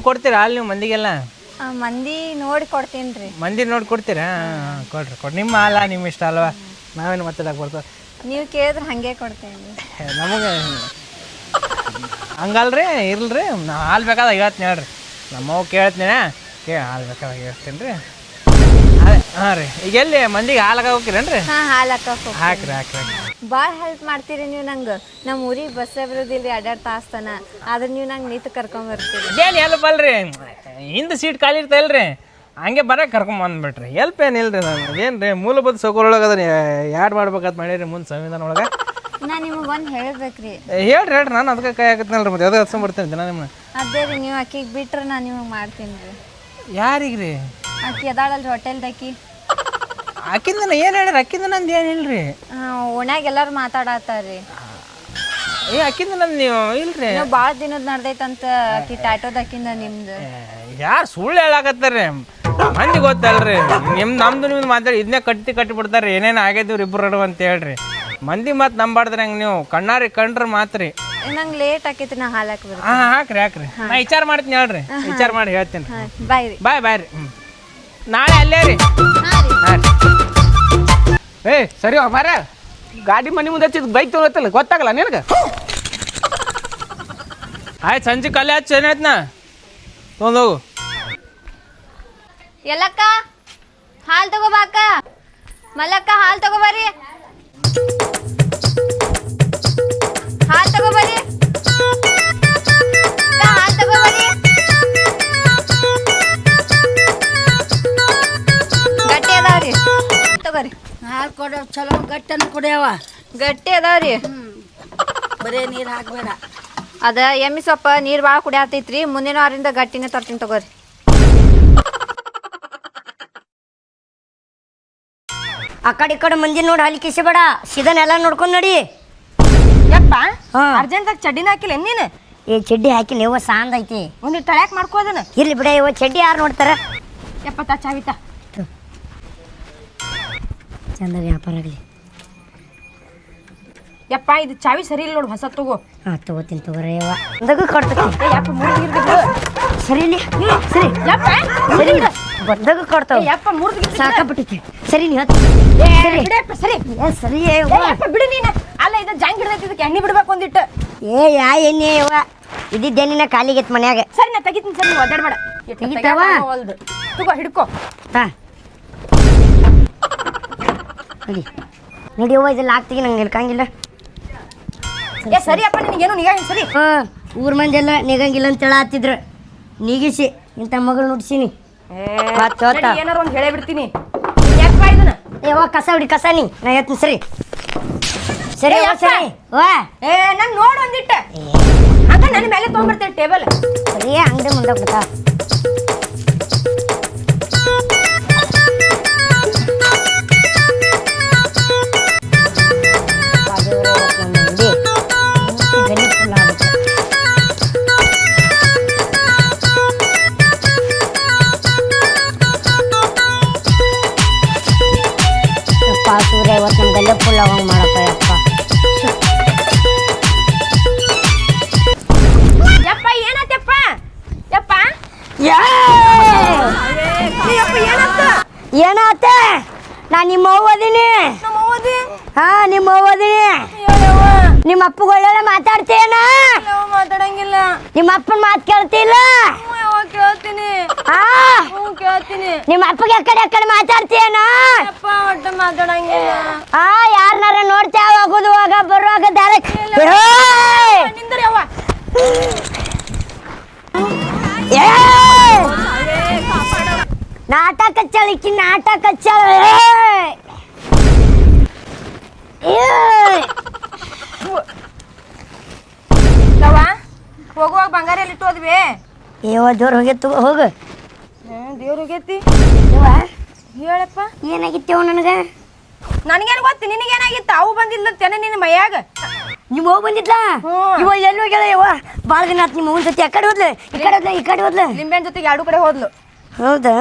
ಹೆಂಗೆ ಕೊಡ್ತೀರಾ ಹಾಲು ನೀವು ಮಂದಿಗೆಲ್ಲ? ಆ, ಮಂದಿ ನೋಡಿ ಕೊಡ್ತೀನಿ ರೀ. ಮಂದಿ ನೋಡಿ ಕೊಡ್ತೀರಾ? ಹಾಂ ಕೊಡ್ರಿ ಕೊಡ್ರಿ. ನಿಮ್ಮ ಹಾಲ ನಿಮ್ಮ ಇಷ್ಟ ಅಲ್ವಾ? ನಾವೇನು ಮಾತಾಡಕ್ಕೆ ಬರ್ತದೆ ನೀವು ಕೇಳಿದ್ರೆ ಹಾಗೆ ಕೊಡ್ತೀನಿ ನಮಗೆ ಹಂಗಲ್ರಿ ಇರಲ್ರಿ. ನಾ ಹಾಲು ಬೇಕಾದಾಗ ಹೇಳ್ತೀನಿ ಹೇಳ್ರಿ. ನಮ್ಮವ್ ಕೇಳ್ತೀನಿ ಕೇ ಹಾಲು ಬೇಕಾದಾಗ ಹೇಳ್ತೀನಿ ರೀ. ಅದೇ ಹಾಂ ರೀ. ಈಗ ಎಲ್ಲಿ ಮಂದಿಗೆ ಹಾಲು ಹಾಕೋಕಿರೇನು ಹಾಂ ಹಾಲು ಹಾಕಕ್ಕೆ ಹಾಕ್ರಿ ಹಾಕ್ರಿ ಹಾಕ್ರಿ. ಭಾಳ ಹೆಲ್ಪ್ ಮಾಡ್ತೀರಿ ನೀವು ನಂಗೆ. ನಮ್ಮ ಊರಿಗೆ ಬಸ್ ಬರೋದಿಲ್ಲ ರೀ ಅಡ್ಡಾಡ್ ತಾಸ್ತಾನ. ಆದ್ರೆ ನೀವು ನಂಗೆ ನಿಂತು ಕರ್ಕೊಂಬರ್ತೀರಿ ಏನು ಹೆಲ್ಪ್ ಅಲ್ರಿ? ಹಿಂದೆ ಸೀಟ್ ಖಾಲಿ ಇರ್ತಲ್ರಿ ಹಂಗೆ ಬರಕ್ಕೆ ಕರ್ಕೊಂಡ್ ಬಂದ್ಬಿಟ್ರಿ. ಎಲ್ಪ್ ಏನಿಲ್ಲ ಇಲ್ರಿ ನಾನು ಏನು ರೀ ಮೂಲಭೂತ ಸೌಕರ್ಯೊಳಗೆ ಅದನ್ನ ಯಾಡ್ ಮಾಡ್ಬೇಕಂತ ಮಾಡೀರಿ ಮುಂದೆ ಸಂವಿಧಾನ ಒಳಗೆ? ನಾ ನಿಮಗೆ ಒಂದು ಹೇಳ್ಬೇಕ್ರಿ. ಹೇಳ್ರಿ ಹೇಳ್ರಿ. ನಾನು ಅದಕ್ಕೆ ಕೈ ಹಾಕತ್ನಲ್ರಿ ಮತ್ತೆ. ಅದೇ ಹಚ್ಕೊಂಡ್ಬರ್ತೀನಿ ದಿನ ನಿಮ್ಮನ್ನ ಅದೇ ರೀ ನೀವು ಆಕಿಗೆ ಬಿಟ್ರೆ ನಾನು ನಿಮಗೆ ಮಾಡ್ತೀನಿ ರೀ. ಯಾರಿಗೆ ರೀ ಆಕಿ ಅದಾಳಲ್ರಿ ಹೋಟೆಲ್ದಾಕಿ ಅಕ್ಕಿಂದ ಏನು ಹೇಳ್ರಿ ಅಕ್ಕಿಂದ ನಂದು ಏನು ಇಲ್ರಿ? ಓಣ್ಯಾಗ ಎಲ್ಲರೂ ಮಾತಾಡತ್ತಾರ್ರಿ ಏ ಅಕ್ಕಿಂದ ನಂದು ನೀವು ಇಲ್ರಿ? ನೀವು ಭಾಳ ದಿನದ ನಡ್ದೈತಂತ ಆಕಿ ಅಕ್ಕಿಂದ ನಿಮ್ದು. ಯಾರು ಸುಳ್ಳು ಹೇಳಾಕತ್ತಾರ್ರಿ? ಮಂದಿ ಗೊತ್ತಲ್ರಿ. ನಿಮ್ ನಮ್ದು ನಿಮ್ದು ಮಾತಾಡಿ ಇದನ್ನೇ ಕಟ್ಟಿ ಕಟ್ಟಿ ಬಿಡ್ತಾರೆ ಏನೇನು ಆಗೈತಿವ್ರಿ ಇಬ್ಬರು ಅಂತ ಹೇಳ್ರಿ. ಮಂದಿ ಮತ್ತೆ ನಂಬಾರ್ದ್ರಿ ಹಂಗೆ ನೀವು. ಕಣ್ಣಾರಿ ಕಂಡ್ರೆ ಮಾತ್ರಿ. ನಂಗೆ ಲೇಟ್ ಆಕೈತಿ ನಾ ಹಾಲಕ್ ಬರ್ರಿ ಹಾಂ ಹಾಕ್ರಿ ಹಾಕ್ರಿ. ನಾ ವಿಚಾರ ಮಾಡ್ತೀನಿ ಹೇಳ್ರಿ. ವಿಚಾರ ಮಾಡಿ ಹೇಳ್ತೀನಿ. ಬಾಯ್ ರೀ ಬಾಯ್ ಬಾಯ್ ರೀ ಹ್ಞೂ ನಾಳೆ ಅಲ್ಲೇ ರೀ. ಹಾಂ ರೀ. ಏ, ಸರಿ ಮಾರ ಗಾಡಿ ಮನೆ ಮುಂದೆ ಹಚ್ಚಿದ್ ಬೈಕ್ ತೊಗೊಳತ್ತಲ್ಲ, ಗೊತ್ತಾಗಲ್ಲ ನಿನಗೆ? ಆಯ್ತು, ಸಂಜೆ ಕಲ್ಲೆ ಹಚ್ಚಿ ಏನಾಯ್ತು ನಾ ತೊಗೊಂಡೋಗು ಎಲ್ಲಕ್ಕ? ಹಾಲು ತಗೋಬಾಕ ಮಲ್ಲಕ್ಕ, ಹಾಲು ತಗೋಬರ್ರಿ. ಗಟ್ಟನ್ನು ಕುಡಿಯವ ಗಟ್ಟಿ ಅದಾವ್ರಿ. ಬರೇ ನೀರು ಹಾಕಬೇಡ. ಅದ ಎಮ್ಮಿ ಸೊಪ್ಪ ನೀರು ಭಾಳ ಕುಡಿಯಾತೈತ್ರಿ ಮುಂದಿನ ವಾರದಿಂದ ಗಟ್ಟಿನೇ ತರ್ತೀನಿ ತಗೋರಿ. ಆ ಕಡೆ ಈ ಕಡೆ ಮಂದಿ ನೋಡಿ ಅಲ್ಲಿ ಕಿಸಬೇಡ ಸಿದನೆಲ್ಲ ನೋಡ್ಕೊಂಡು ನೋಡಿ. ಯಪ್ಪ ಹಾ. ಅರ್ಜೆಂಟಾಗಿ ಚಡ್ಡಿನ ಹಾಕಿಲ್ಲ ನೀನು? ಈ ಚಡ್ಡಿ ಹಾಕಿಲ್ಲ ಇವ ಸಾಂದ್ ಐತಿ. ಒಂದು ತಳ್ಯಾಕ್ ಮಾಡ್ಕೋದನ ಇರ್ಲಿ ಬಿಡ ಇವ ಚಡ್ಡಿ ಯಾರು ನೋಡ್ತಾರ? ಯಪ್ಪ ತಾ ಚಾವಿತ ಚಂದ ವ್ಯಾಪಾರ ಆಗಲಿ. ಯಪ್ಪ ಇದು ಚಾವಿ ಸರಿ ಇಲ್ಲ ನೋಡು ಹೊಸ ತಗೋ. ಹಾ ತಗೋತೀನಿ ತಗೋರಿ ಯವ್ವ ಬಂದಾಗೂ ಕೊಡ್ತೈತಿ ಏ ಯಪ್ಪ ಮುರಿದಿರ್ಬೇಕು ಸರಿ ಇಲ್ಲಿ ಸರಿ. ಯಪ್ಪ ಸರಿ ಬಂದಾಗ ಕೊಡ್ತಾವ ಯಪ್ಪ ಮುರಿದು ಸಾಕಾಗ್ಬಿಟ್ಟಿತ್ತು ಸರಿ ನೀ ಹತ್ತು. ಸರಿ. ಬಿಡಪ್ಪ ಸರಿ. ಏ ಸರಿ ಏ ಏ ಯಪ್ಪ ಬಿಡು ನೀನು. ಅಲ್ಲ ಇದು ಜಂಗ್ ಹಿಡ್ದೈತಿ ಇದಕ್ಕೆ ಎಣ್ಣೆ ಬಿಡ್ಬೇಕು ಒಂದಿಟ್ಟು. ಏ ಯಾ ಎಣ್ಣೆ ಯವ್ವ. ಇದ್ದಿದ್ದೇನಿನ ಕಾಲಿಗೆತ್ ಮನ್ಯಾಗ. ಸರಿ ನಾ ತೆಗಿತೀನಿ ಸರಿ ನೀವು ಒದ್ದಾಡ್ಬೇಡ. ತೆಗಿತಾವ? ಒಲ್ದು. ತಗೋ ಹಿಡ್ಕೋ. ಹಾ. ನೋಡಿ. ನೋಡಿ ಯವ್ವ ಇದೆಲ್ಲ ಆಗ್ತೀನಿ ನಂಗೆ ನಿಲ್ಕಂಗಿಲ್ಲ ಏ ಸರಿ ಅಪ್ಪ ನಿನಗೇನು ನಿಗಾ ಸರಿ. ಹಾ ಊರ್ ಮಂದಿ ಎಲ್ಲ ನಿಗಂಗಿಲ್ಲ ಅಂತ ಹೇಳತ್ತಿದ್ರು ನೀಗಿಸಿ ಇಂಥ ಮಗಳು ನುಡ್ಸಿನಿ. ಏನಾರು ಒಂದು ಹೇಳೇ ಬಿಡ್ತೀನಿ. ಯಾಕಪ್ಪ ಇದನ್ನ? ಯವ್ವ ಕಸ ಹೊಡಿ ಕಸ ನೀ. ನಾ ಹೇಳ್ತೀನಿ ಸರಿ. ಸರಿ ಯವ್ವ, ಸರಿ. ವಾ ಏ ನಾನು ನೋಡು ಒಂದಿಟ್ಟು. ಹಂಗ ನನ್ನ ಮೇಲೆ ತೊಗೊಂಡ್ಬರ್ತೇನೆ ಟೇಬಲ್? ಸರಿ ಅಂಗಡಿ ಮುಂದೆ ಬಿಡ್ತಾ ಏನಾತ? ನಾ ನಿಮ್ಮ ಓದಿನಿ ಹಾ ನಿಮ್ಮ ಅದೀನಿ. ನಿಮ್ಮ ಅಪ್ಪಗ ಮಾತಾಡ್ತೇನ ಯಾವ ಮಾತಾಡಂಗಿಲ್ಲ. ನಿಮ್ಮ ಅಪ್ಪನ ಮಾತು ಕೇಳ್ತಿಲ್ಲ ಕೇಳ್ತೀನಿ. ಹಾ. ಕೇಳ್ತೀನಿ. ನಿಮ್ಮ ಅಪ್ಪಗೆ ಎಕ್ಕಡೆ ಎಕ್ಕಡೆ ಮಾತಾಡ್ತೀಯನ? ಒಟ್ಟು ಮಾತಾಡಂಗಿಲ್ಲ. ಹಾ ಯಾರನ್ನಾರ ನೋಡ್ತೇವ ಹೋಗ ಬರುವಾಗ ದಾರ. ಏ ನಾಟಕ ಚಳಿಕಿ ನಾಟಕ ಏಯ್ ಯವ್ವ ಹೋಗುವಾಗ ಬಂಗಾರ ಎಲ್ಲಿ ಇಟ್ಟು ಹೋದ್ವಿ? ಏವ ದೇವ್ರ ಹೋಗಿತ್ತು ಹೋಗು. ದೇವ್ರ ಹೋಗೈತಿ. ಹೇಳಪ್ಪ ಹೇಳಪ್ಪ. ಏನಾಗಿತ್ತೇವ ನನಗೆ? ನನಗೇನು ಗೊತ್ತು ನಿನಗೇನಾಗಿತ್ತು? ಅವು ಬಂದಿಲ್ಲ ನಿನ್ನ ಮೈಯಾಗ? ನಿಮ್ಮ ಹೋಗಿ ಬಂದಿದ್ಲ. ಇವ ಎಲ್ಲಿ ಹೋಗ್ಯಾಳ ಇವ ಭಾಳ ದಿನ ಆತ್ ನಿಮ್ಮ ಅವ್ನ ಜೊತೆ ಆ ಕಡೆ ಹೋದ್ಲು? ಈ ಕಡೆ ಹೋದ್ಲ? ಈ ಕಡೆ ಹೋದ್ಲು? ನಿಂಬೆನ್ ಜೊತೆಗೆ ಎರಡು ಕಡೆ ಹೋದ್ಲು. ಹೌದಾ?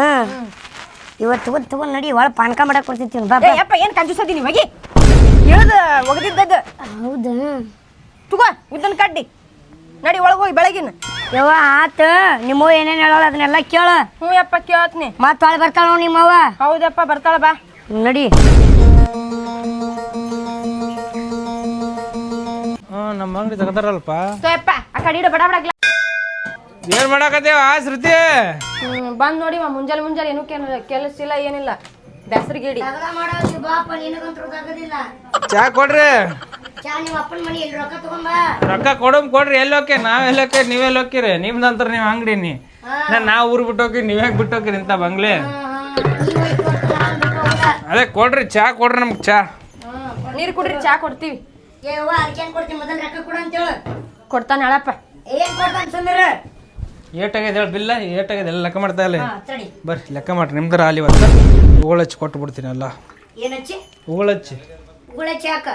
ಇವತ್ತು ತಗೊಂಡ್ ತಗೊಂಡ್ ನಡಿ ಒಳ ಪಾನಕ ಮಾಡಕ್ ಕೊಡ್ತಿರ್ತೀನಿ ಬಾ ಏ ಯಪ್ಪ ಏನು ಕಂಜೂಸದಿ ಹೋಗಿ. ಇಳ್ದು ಒಗದಿದ್ದದ್ದು. ಹೌದಾ? ತುಗೋ ಉದ್ದನ್ ಕಡ್ಡಿ. ನಡಿ ಒಳಗೆ ಹೋಗಿ ಬೆಳಗಿನ. ಯವ್ವ ಆತ ನಿಮ್ಮವ್ವ ಏನೇನು ಹೇಳೋಳ ಅದನ್ನೆಲ್ಲ ಕೇಳು. ಹ್ಞೂ ಯಪ್ಪ ಕೇಳತ್ನಿ. ಮತ್ತೆ ಹೊಳೆ ಬರ್ತಾಳ ನೋಡಿ ನಿಮ್ಮವ್ವ. ಹೌದಪ್ಪ ಬರ್ತಾಳ ಬಾ. ನಡಿ. ನಮ್ಮ ಅಂಗಡಿ ತೆಗ್ದಾರಲ್ಪ. ಯಪ್ಪ ಆ ಕಡೆ ಇಡು ಬಡ ಬಡ ಏನು ಮಾಡಾಕತ್ತೇವ ಆ ಶ್ರುತಿ? ಹ್ಮ್ ಬಂದ್ ನೋಡಿ ಮುಂಜಾನೆ ಮುಂಜಾನೆ ಏನು ಕೆಲಸ ಇಲ್ಲ ಏನಿಲ್ಲ. ಬೆಸ್ರಿಗಿಡಿ ಬಾಪ ನಿನಗಂತೂ ಆಗೋದಿಲ್ಲ ಚಾ ಕೊಡ್ರಿ. ಚಾ ನಿಮ್ಮ ಅಪ್ಪನ ಮನೆ ಎಲ್ಲಿ ರೊಕ್ಕ ತಗೊಂಬ ರೊಕ್ಕ ಕೊಡಮ್ ಕೊಡ್ರಿ ಎಲ್ಲೋಕೆ? ಹೋಕೆ ನಾವ್ ಎಲ್ಲಿ ನೀವೇ ನೀವೆಲ್ಲಿ ಹೋಕಿರಿ ನಿಮ್ದಂತ್ರ ನೀವು ಅಂಗಡಿ ನೀ. ನಾನು ನಾವು ಊರು ಬಿಟ್ಟು ಹೋಗಿ ನೀವ್ ಯಾಕೆ ಬಿಟ್ಟು ಹೋಗಿರಿ ಇಂಥ ಬಂಗ್ಲೆ? ಅದೇ ಕೊಡ್ರಿ ಚಾ ಕೊಡ್ರಿ ನಮ್ಗೆ ಚಾ. ನೀರು ಕುಡ್ರಿ ಚಾ ಕೊಡ್ತೀವಿ. ಕೊಡ್ತೀನಿ ಮೊದಲು ರೊಕ್ಕ ಕೊಡು ಅಂತೇಳು. ಕೊಡ್ತಾನೆ ಹೇಳಪ್ಪ ಏನ್ ಕೊಡ್ತಾನೆ ಸುಂದರ ಏಟಾಗಿದೆ ಹೇಳಿ ಬಿಲ್ಲ ಏಟಾಗಿದೆ ಎಲ್ಲ ಲೆಕ್ಕ ಮಾಡ್ತಾ ಇಲ್ಲ ತಡಿ. ಬರ್ರಿ ಲೆಕ್ಕ ಮಾಡ್ರಿ ನಿಮ್ದರ ಅಲ್ಲಿ ಇವತ್ತು. ಉಗುಳು ಹಚ್ಚಿ ಕೊಟ್ಟು ಬಿಡ್ತೀನಿ ಎಲ್ಲ ಏನಚ್ಚಿ ಉಗುಳು ಹಚ್ಚಿ. ಚಾಕ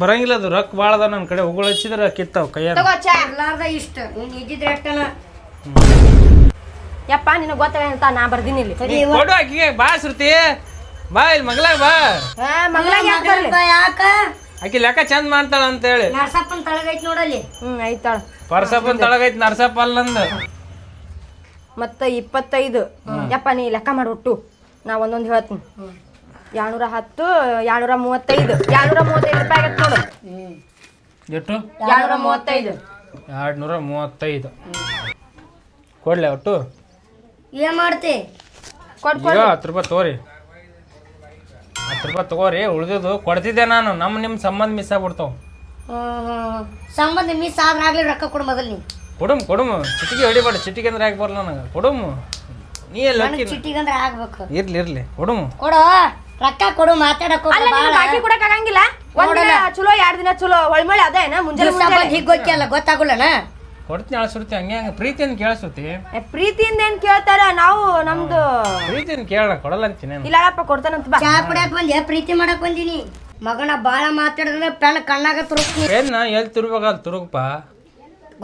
ಬರಂಗಿಲ್ಲ ಅದು ರೊಕ್ಕ ಭಾಳ ಅದ ನನ್ನ ಕಡೆ. ಉಗುಳು ಹಚ್ಚಿದ್ರೆ ಕಿತ್ತಾವ ಕೈಯಾಗ. ತಗೋ ಚಾ. ಎಲ್ಲಾರ್ದ ಇಷ್ಟ. ನೀನ್ ಇದ್ದಿದ್ರೆ ಎಷ್ಟನ ಯಪ್ಪ ನಿನಗೆ ಗೊತ್ತಾಗ ಅಂತ ನಾ ಬರ್ದಿನಿ ಇಲ್ಲಿ. ಸರಿ ಕೊಡು ಆಕಿಗೆ ಬಾ ಶ್ರುತಿ. ಬಾ ಇಲ್ಲಿ ಮಗ್ಲಾಗ ಬಾ. ಹಾ ಮಗ್ಳಾಗ್ ಯಾಕ್ ಬರ್ಲಿ? ಯಾಕ? ಆಕಿ ಲೆಕ್ಕ ಚಂದ ಮಾಡ್ತಾಳ ಅಂತೇಳಿ ನರ್ಸಪ್ಪನ ತಳಗೈತ್ ನೋಡಲ್ಲಿ. ಹ್ಮ್ ಐತಾಳ ಪರ್ಸಪ್ಪನ್ ತಳಗೈತಿ ನರ್ಸಪ್ಪ ಅಲ್ಲಂದು ಮತ್ತ ಇಪ್ಪತ್ತೈದು. ಯಪ್ಪ ನೀ ಲೆಕ್ಕ ಮಾಡಿ ಒಟ್ಟು. ನಾ ಒಂದೊಂದು ಹೇಳ್ತೀನಿ. ಎರಡ್ನೂರ ಹತ್ತು ಎರಡ್ನೂರ ಮೂವತ್ತೈದು. ಎರಡ್ನೂರ ಮೂವತ್ತೈದು ರೂಪಾಯಿ ಆಗತ್ತೆ ನೋಡು. ಎಷ್ಟು ಎರಡ್ನೂರ ಮೂವತ್ತೈದು. ಎರಡ್ನೂರ ಮೂವತ್ತೈದು. ಕೊಡ್ಲೆ ಒಟ್ಟು? ಏನ್ ಮಾಡ್ತಿ? ಕೊಡ್ ಈಗ ಹತ್ತು ರೂಪಾಯಿ ತಗೋರಿ. ಹತ್ತು ರೂಪಾಯಿ ತಗೋರಿ ಉಳ್ದಿದ್ದು ಕೊಡ್ತಿದ್ದೆ ನಾನು. ನಮ್ಮ ನಿಮ್ಮ ಸಂಬಂಧ ಮಿಸ್ ಆಗ್ಬಿಡ್ತಾವ. ಸಂಬಂಧ ಮಿಸ್ ಆದ್ರಾಗ್ಲಿ ರೊಕ್ಕ ಕೊಡು ಮೊದಲು ನೀ. ಕೊಡುಮ್ ಕೊಡುಮ್. ಚಿಟಿಗೆ ಹೊಡಿಬೇಡ ಚಿಟಿಗೆ ಅಂದ್ರೆ ಯಾಕೆ ಬರಲ್ಲ ನನಗೆ? ಕೊಡುಮ್. ನೀ ಎಲ್ಲ ನನಗೆ ಚಿಟ್ಟಿಗಂದ್ರ ಆಗ್ಬೇಕು. ಇರ್ಲಿ ಇರ್ಲಿ. ಕೊಡುಮ್. ಕೊಡು ರೊಕ್ಕ ಕೊಡು ಮಾತಾಡಕ್ಕೆ ಅಲ್ಲ ನೀನು ಬಾಕಿ ಕೊಡಕ್ ಆಗಂಗಿಲ್ಲ. ಒಂದ್ ದಿನ ಚಲೋ ಎರಡ್ ದಿನ ಚಲೋ ಒಳ್ಮಳೆ ಅದೇನ ಮುಂಜಾನೆ ಮುಂಜಾನೆ. ಹೀಗೆ ಹೀಗ್ ಗೊತ್ತಿಲ್ಲ ಗೊತ್ತಾಗಲ್ಲನ? ಕೊಡ್ತೀನಿ ಅಳಿಸುತ್ತಿ ಹಂಗೆ ಹಂಗೆ. ಪ್ರೀತಿಯಿಂದ ಕೇಳಿಸುತ್ತಿ ಏ, ಪ್ರೀತಿಯಿಂದ ಏನ್ ಕೇಳ್ತಾರ? ನಾವು ನಮ್ದು ಪ್ರೀತಿಯಿಂದ ಕೇಳೋಣ ಕೊಡಲ್ಲ ಅಂತೀನಿ ಇಲ್ಲಪ್ಪ ಕೊಡ್ತಾನಂತ ಬಾ. ಚಾ ಕುಡಿಯಕ್ ಬಂದೆ ಪ್ರೀತಿ ಮಾಡಕ್ ಬಂದೀನಿ. ಮಗನ ಬಾಳ ಮಾತಾಡಿದ್ರೆ ಪೆಣ್ಣ ಕಣ್ಣಾಗ ತುರುಕ್ನಿ ಏನ ಎಲ್ಲಿ ತಿರುಗಬೇಕಾದ್ ತುರುಗಪ್ಪ